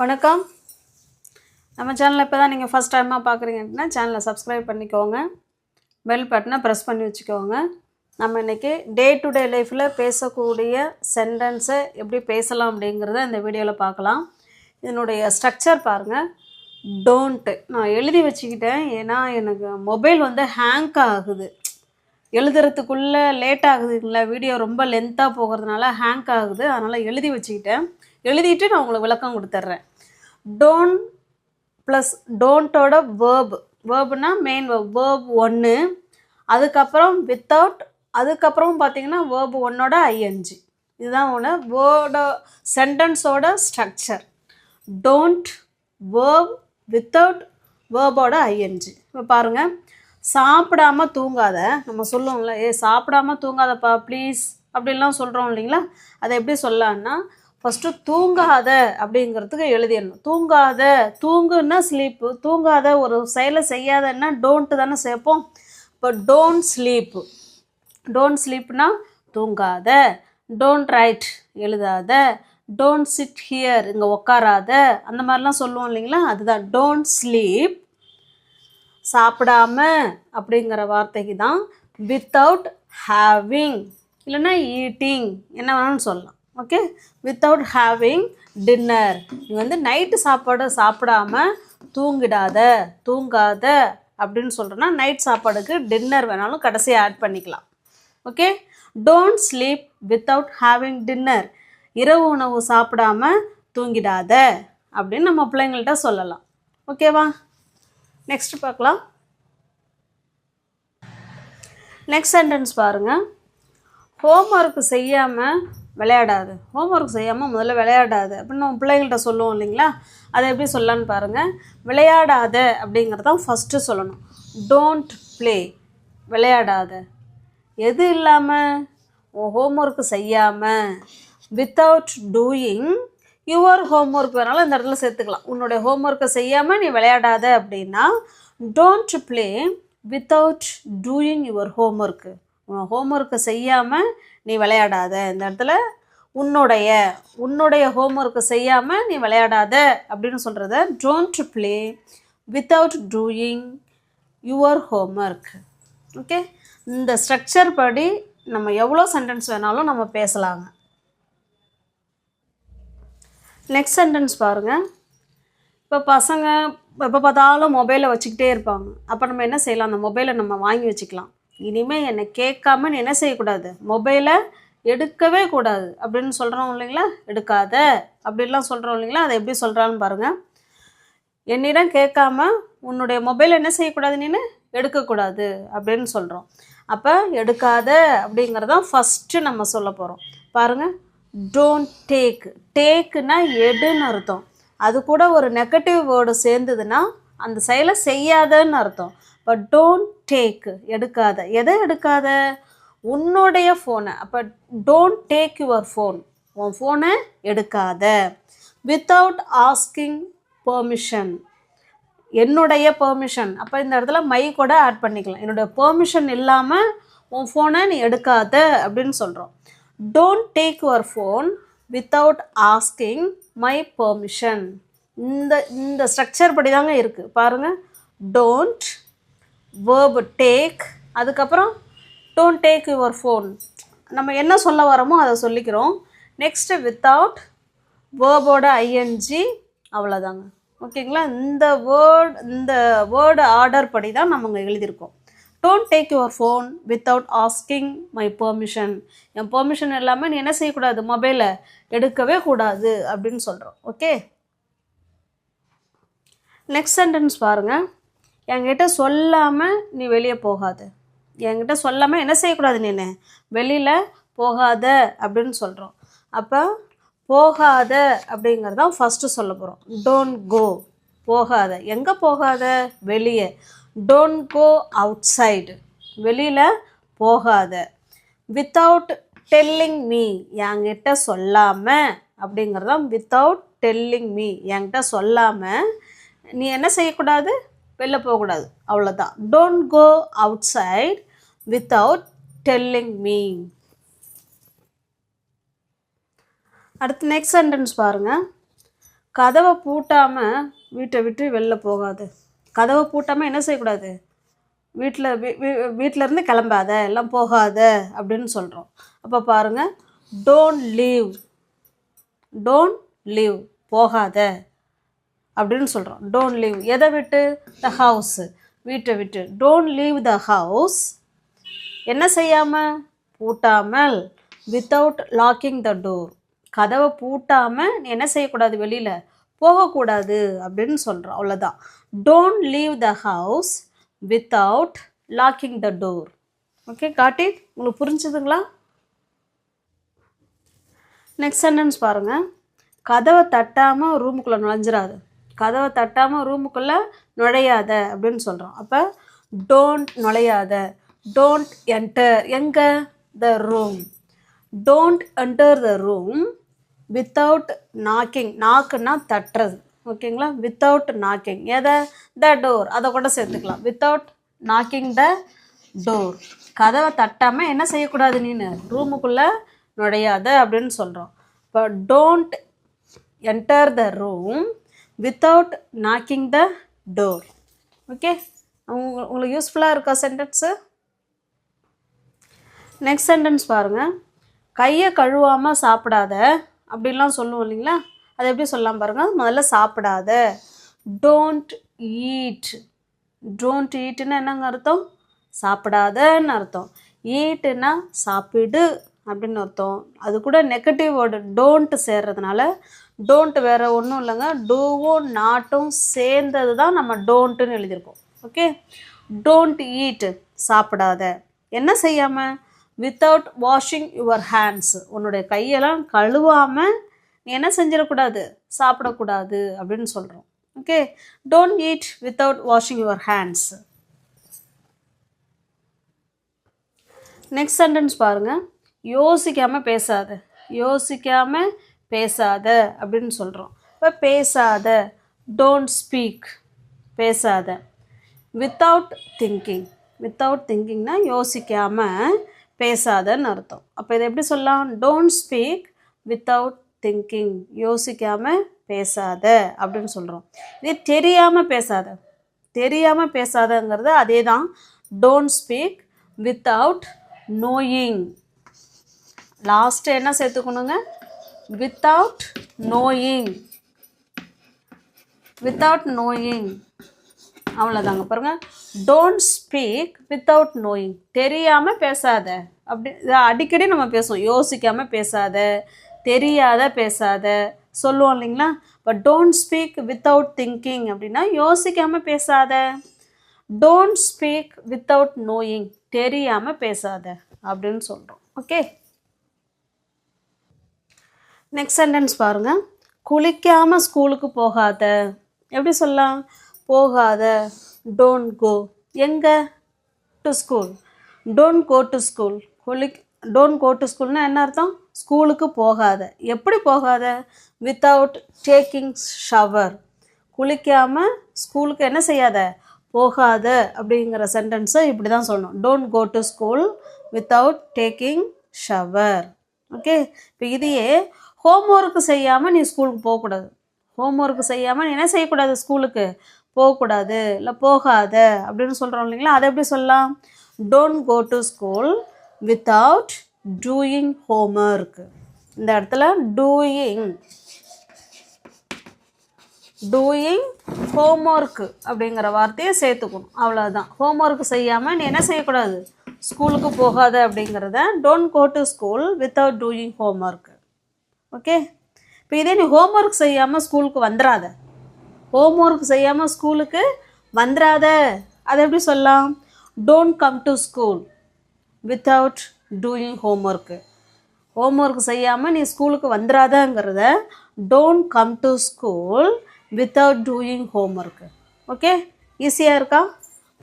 வணக்கம். நம்ம சேனலை இப்போ தான் நீங்கள் ஃபஸ்ட் டைமாக பார்க்குறீங்க அப்படின்னா சேனலை சப்ஸ்கிரைப் பண்ணிக்கோங்க. பெல் பட்டனை ப்ரெஸ் பண்ணி வச்சுக்கோங்க. நம்ம இன்றைக்கி டே டு டே லைஃப்பில் பேசக்கூடிய சென்டென்ஸை எப்படி பேசலாம் அப்படிங்கிறத இந்த வீடியோவில் பார்க்கலாம். இதனுடைய ஸ்ட்ரக்சர் பாருங்கள் டோன்ட்டு நான் எழுதி வச்சுக்கிட்டேன். ஏன்னா எனக்கு மொபைல் வந்து ஹேங் ஆகுது. எழுதுறதுக்குள்ளே லேட் ஆகுதுங்களா? வீடியோ ரொம்ப லென்த்தாக போகிறதுனால ஹேங் ஆகுது. அதனால் எழுதி வச்சுக்கிட்டேன். எழுதிட்டு நான் உங்களுக்கு விளக்கம் கொடுத்துட்றேன் டோன்ட் ப்ளஸ் டோன்ட்டோட வேர்ப் வேர்ப்னா மெயின் வேர்ப் வேர்ப் ஒன்று அதுக்கப்புறம் வித்தவுட் அதுக்கப்புறம் பார்த்தீங்கன்னா வேர்ப் ஒன்னோட ஐஎன்ஜி இதுதான் ஒன்று வேர்டோ சென்டென்ஸோட ஸ்ட்ரக்சர் டோன்ட் வேர்ப் வித்தவுட் வேர்போட ஐஎன்ஜி இப்போ பாருங்கள் சாப்பிடாம தூங்காத. நம்ம சொல்லுவோம்ல ஏ சாப்பிடாம தூங்காதப்பா ப்ளீஸ் அப்படின்லாம் சொல்கிறோம் இல்லைங்களா? அதை எப்படி சொல்லலான்னா ஃபஸ்ட்டு தூங்காத அப்படிங்கிறதுக்கு எழுதிடணும். தூங்காத தூங்குன்னா ஸ்லீப்பு தூங்காத ஒரு செயலை செய்யாதன்னா டோன்ட்டு தானே சேர்ப்போம். இப்போ டோன்ட் ஸ்லீப்பு டோன்ட் ஸ்லீப்னா தூங்காத. டோன்ட் ரைட் எழுதாத. டோன்ட் சிட் ஹியர் இங்கே உக்காராத. அந்த மாதிரிலாம் சொல்லுவோம் இல்லைங்களா? அதுதான். டோன்ட் ஸ்லீப் சாப்பிடாம அப்படிங்கிற வார்த்தைக்கு தான் வித்தவுட் ஹேவிங் இல்லைன்னா ஈட்டிங் என்ன வேணும்னு சொல்லலாம். ஓகே வித்தவுட் ஹேவிங் டின்னர் நீ வந்து நைட்டு சாப்பாடு சாப்பிடாம தூங்கிடாத தூங்காத அப்படின்னு சொல்கிறோன்னா நைட் சாப்பாடுக்கு டின்னர் வேணாலும் கடைசியாக ஆட் பண்ணிக்கலாம். Okay don't sleep without having dinner இரவு உணவு சாப்பிடாம தூங்கிடாத அப்படின்னு நம்ம பிள்ளைங்கள்ட்ட சொல்லலாம். ஓகேவா நெக்ஸ்ட் பார்க்கலாம். நெக்ஸ்ட் சென்டென்ஸ் பாருங்கள் ஹோம்ஒர்க் செய்யாமல் விளையாடாது. ஹோம்ஒர்க் செய்யாமல் முதல்ல விளையாடாது. அப்படின்னு நம்ம பிள்ளைங்கள்ட்ட சொல்லுவோம் இல்லைங்களா? அதை எப்படி சொல்லலான்னு பாருங்கள் விளையாடாத அப்படிங்கிறதான் ஃபஸ்ட்டு சொல்லணும். டோன்ட் ப்ளே விளையாடாத. எது இல்லாமல் ஹோம் ஹோம்ஒர்க் செய்யாமல் வித்தவுட் டூயிங் யுவர் ஹோம்ஒர்க் வேணாலும் இந்த இடத்துல சேர்த்துக்கலாம். உன்னுடைய ஹோம்ஒர்க்கை செய்யாமல் நீ விளையாடாத அப்படின்னா don't play without doing your homework உன் ஹோம்ஒர்க்கை செய்யாமல் நீ விளையாடாத. இந்த இடத்துல உன்னுடைய உன்னுடைய ஹோம்ஒர்க்கை செய்யாமல் நீ விளையாடாத அப்படின்னு சொல்கிறத don't play without doing your homework okay இந்த ஸ்ட்ரக்சர் படி நம்ம எவ்வளோ சென்டென்ஸ் வேணாலும் நம்ம பேசலாங்க. நெக்ஸ்ட் சென்டென்ஸ் பாருங்கள் இப்போ பசங்க எப்போ பார்த்தாலும் மொபைலை வச்சுக்கிட்டே இருப்பாங்க. அப்போ நம்ம என்ன செய்யலாம்? அந்த மொபைலை நம்ம வாங்கி வச்சுக்கலாம். இனிமேல் என்னை கேட்காம நீ என்ன செய்யக்கூடாது? மொபைலை எடுக்கவே கூடாது. அப்படின்னு சொல்கிறோம் இல்லைங்களா? எடுக்காத. அப்படின்லாம் சொல்கிறோம் இல்லைங்களா? அதை எப்படி சொல்கிறான்னு பாருங்கள் என்னிடம் கேட்காம உன்னுடைய மொபைல் என்ன செய்யக்கூடாது நீனு? எடுக்கக்கூடாது. அப்படின்னு சொல்கிறோம் அப்போ எடுக்காத அப்படிங்கிறதான் ஃபஸ்ட்டு நம்ம சொல்ல போகிறோம் பாருங்கள் டோன்ட் டேக் டேக்குனா எடுன்னு அர்த்தம். அது கூட ஒரு நெகட்டிவ் வேர்டு சேர்ந்ததுன்னா அந்த செயலை செய்யாதன்னு அர்த்தம். பட் டோன்ட் டேக் எடுக்காத. எதை எடுக்காத? உன்னுடைய ஃபோனை அப்போ டோன்ட் டேக் யுவர் ஃபோன் உன் ஃபோனை எடுக்காத. வித்தவுட் ஆஸ்கிங் பெர்மிஷன் என்னுடைய பெர்மிஷன் அப்போ இந்த இடத்துல மை கூட ஆட் பண்ணிக்கலாம். என்னுடைய பெர்மிஷன் இல்லாமல் உன் ஃபோனை நீ எடுக்காத அப்படின்னு சொல்கிறோம் don't take your phone without asking my permission இந்த இந்த ஸ்ட்ரக்சர் படி தாங்க இருக்குது பாருங்கள் டோன்ட் வேர்ப் டேக் அதுக்கப்புறம் டோன்ட் டேக் யுவர் ஃபோன் நம்ம என்ன சொல்ல வரோமோ அதை சொல்லிக்கிறோம். நெக்ஸ்ட்டு வித்தவுட் வேர்போட ஐஎன்ஜி அவ்வளோதாங்க ஓகேங்களா இந்த வேர்ட் இந்த வேர்டு ஆர்டர் படி தான் நம்ம எழுதியிருக்கோம். Don't take your phone without asking my permission N permission இல்லாமல் நீ என்ன செய்யக்கூடாது? மொபைலை எடுக்கவே கூடாது அப்படின்னு சொல்கிறோம் ஓகே நெக்ஸ்ட் சென்டென்ஸ் பாருங்கள் என்கிட்ட சொல்லாமல் நீ வெளியே போகாது. என்கிட்ட சொல்லாமல் என்ன செய்யக்கூடாது நீ வெளியில் போகாத அப்படின்னு சொல்கிறோம் அப்போ போகாத அப்படிங்கிறது தான் ஃபஸ்ட்டு சொல்ல போகிறோம் டோன்ட் கோ போகாத. எங்கே போகாத? வெளியே. டோன்ட் கோ அவுட் சைடு வெளியில் போகாத. வித்தவுட் டெல்லிங் மீ என்கிட்ட சொல்லாமல் அப்படிங்கிறது தான் வித்தவுட் டெல்லிங் மீ என்கிட்ட சொல்லாமல் நீ என்ன செய்யக்கூடாது? வெளில போகக்கூடாது. அவ்வளோதான் don't go outside without telling me அடுத்து நெக்ஸ்ட் சென்டென்ஸ் பாருங்கள் கதவை பூட்டாமல் வீட்டை விட்டு வெளில போகாது. கதவை பூட்டாமல் என்ன செய்யக்கூடாது? வீட்டில் வீ வீட்டிலேருந்து கிளம்பாத எல்லாம் போகாத அப்படின்னு சொல்கிறோம் அப்போ பாருங்கள் டோன்ட் லீவ் டோன்ட் லீவ் போகாத. அப்படின்னு சொல்கிறோம் டோன்ட் லீவ் எதை விட்டு? த ஹவுஸு வீட்டை விட்டு. டோன்ட் லீவ் த ஹவுஸ் என்ன செய்யாமல் பூட்டாமல். வித்தவுட் லாக்கிங் த டோர் கதவை பூட்டாமல் நீ என்ன செய்யக்கூடாது வெளியில்? போகக்கூடாது அப்படின்னு சொல்கிறோம் அவ்வளோதான் don't leave the house without locking the door okay காட்டி உங்களுக்கு புரிஞ்சுதுங்களா? நெக்ஸ்ட் சென்டென்ஸ் பாருங்கள் கதவை தட்டாமல் ரூமுக்குள்ளே நுழைஞ்சிடாது கதவை தட்டாமல் ரூமுக்குள்ளே நுழையாத அப்படின்னு சொல்கிறோம் அப்போ டோன்ட் நுழையாத. டோன்ட் என்டர் எங்கே? The room don't enter the room without knocking நாக்குன்னா தட்டுறது. ஓகேங்களா? வித்தவுட் நாக்கிங் எதை? த டோர் அதை கூட சேர்த்துக்கலாம். வித்தவுட் நாக்கிங் த டோர் கதவை தட்டாமல் என்ன செய்யக்கூடாது நீனு? ரூமுக்குள்ளே நுழையாத அப்படின்னு சொல்கிறோம் இப்போ don't enter the room without knocking the door okay உங்களுக்கு யூஸ்ஃபுல்லாக இருக்கா சென்டென்ஸு நெக்ஸ்ட் சென்டென்ஸ் பாருங்கள் கையை கழுவாமல் சாப்பிடாத அப்படிலாம் சொல்லுவோம் இல்லைங்களா? அதை எப்படி சொல்லலாம் பாருங்கள் முதல்ல சாப்பிடாத. டோன்ட் ஈட் டோன்ட் ஈட்டுன்னு என்னங்க அர்த்தம்? சாப்பிடாதன்னு அர்த்தம். ஈட்டுன்னா சாப்பிடு அப்படின்னு அர்த்தம். அது கூட நெகட்டிவ் வேர்டு டோன்ட் சேர்றதுனால டோன்ட் வேறு ஒன்றும் இல்லைங்க. டூவும் நாட்டும் சேர்ந்தது தான் நம்ம டோன்ட்டுன்னு எழுதியிருக்கோம். ஓகே டோன்ட் ஈட் சாப்பிடாத. என்ன செய்யாமல் வித்தவுட் வாஷிங் யுவர் ஹேண்ட்ஸ் உன்னுடைய கையெல்லாம் கழுவாமல் நீ என்ன செஞ்சிடக்கூடாது? சாப்பிடக்கூடாது அப்படின்னு சொல்கிறோம் okay don't eat without washing your hands next sentence பாருங்கள் யோசிக்காமல் பேசாத. யோசிக்காமல் பேசாத அப்படின்னு சொல்கிறோம் இப்போ பேசாத. டோன்ட் ஸ்பீக் பேசாத. வித்தவுட் திங்கிங் வித்தவுட் திங்கிங்னா யோசிக்காமல் பேசாதன்னு அர்த்தம். அப்போ இதை எப்படி சொல்லலாம்? டோன்ட் ஸ்பீக் வித்தவுட் திங்கிங் யோசிக்காமல் பேசாத அப்படின்னு சொல்கிறோம் இது தெரியாமல் பேசாத தெரியாமல் பேசாதங்கிறது அதே தான் don't speak without knowing last என்ன சேர்த்துக்கணுங்க? வித்தவுட் நோயிங் வித்தவுட் நோயிங் அவ்வளோதாங்க பாருங்க. டோன்ட் ஸ்பீக் வித்தவுட் நோயிங் தெரியாமல் பேசாத. அப்படி இதை அடிக்கடி நம்ம பேசுவோம். யோசிக்காமல் பேசாத. தெரியாத பேசாத. சொல்லுவோம் இல்லைங்களா? இப்போ டோன்ட் ஸ்பீக் வித்தவுட் திங்கிங் அப்படின்னா யோசிக்காமல் பேசாத. டோன்ட் ஸ்பீக் வித்தவுட் நோயிங் தெரியாமல் பேசாத அப்படின்னு சொல்கிறோம் ஓகே நெக்ஸ்ட் சென்டென்ஸ் பாருங்கள் குளிக்காமல் ஸ்கூலுக்கு போகாத. எப்படி சொல்லலாம்? போகாத. டோன்ட் கோ எங்கே? To school don't go to school குளிக் don't go to ஸ்கூல்னால் என்ன அர்த்தம்? ஸ்கூலுக்கு போகாத. எப்படி போகாத? வித்தவுட் டேக்கிங் ஷவர் குளிக்காமல் ஸ்கூலுக்கு என்ன செய்யாத? போகாத அப்படிங்கிற சென்டென்ஸை இப்படி தான் சொல்லணும். Don't go to school without taking shower okay இப்போ இதையே ஹோம்ஒர்க்கு செய்யாமல் நீ ஸ்கூலுக்கு போகக்கூடாது. ஹோம்ஒர்க்கு செய்யாமல் நீ என்ன செய்யக்கூடாது ஸ்கூலுக்கு? போகக்கூடாது. இல்லை போகாத அப்படின்னு சொல்கிறோம் இல்லைங்களா? அதை எப்படி சொல்லலாம்? Don't go to school without doing homework இந்த இடத்துல டூயிங் டூயிங் ஹோம்ஒர்க் அப்படிங்கிற வார்த்தையை சேர்த்துக்கணும். அவ்வளோதான் ஹோம்ஒர்க் செய்யாமல் நீ என்ன செய்யக்கூடாது? ஸ்கூலுக்கு போகாத அப்படிங்கிறத don't go to school without doing homework okay இப்போ இதே நீ ஹோம்ஒர்க் செய்யாமல் ஸ்கூலுக்கு வந்துடாத ஹோம்ஒர்க் செய்யாமல் ஸ்கூலுக்கு வந்துடாத அதை எப்படி சொல்லலாம்? Don't come to school without doing homework homework செய்யாமல் நீ ஸ்கூலுக்கு வந்துடாதங்கிறத don't come to school without doing homework okay ஈஸியாக இருக்கா?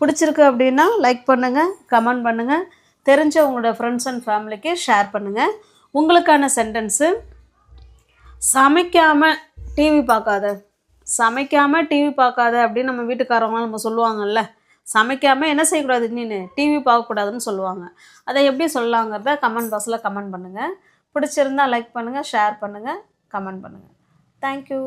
பிடிச்சிருக்கு அப்படின்னா லைக் பண்ணுங்கள் கமெண்ட் பண்ணுங்கள் தெரிஞ்ச உங்களோட ஃப்ரெண்ட்ஸ் அண்ட் ஃபேமிலிக்கு ஷேர் பண்ணுங்கள் உங்களுக்கான சென்டென்ஸு சமைக்காமல் டிவி பார்க்காத. சமைக்காமல் டிவி பார்க்காத அப்படின்னு நம்ம வீட்டுக்காரவங்க நம்ம சொல்லுவாங்கல்ல. சமைக்காமல் என்ன செய்யக்கூடாது நீனு டிவி பார்க்கக்கூடாதுன்னு சொல்லுவாங்க. அதை எப்படி சொல்லலாங்கிறத கமெண்ட் பாக்ஸில் கமெண்ட் பண்ணுங்கள் பிடிச்சிருந்தா லைக் பண்ணுங்கள் ஷேர் பண்ணுங்கள் கமெண்ட் பண்ணுங்கள் தேங்க்யூ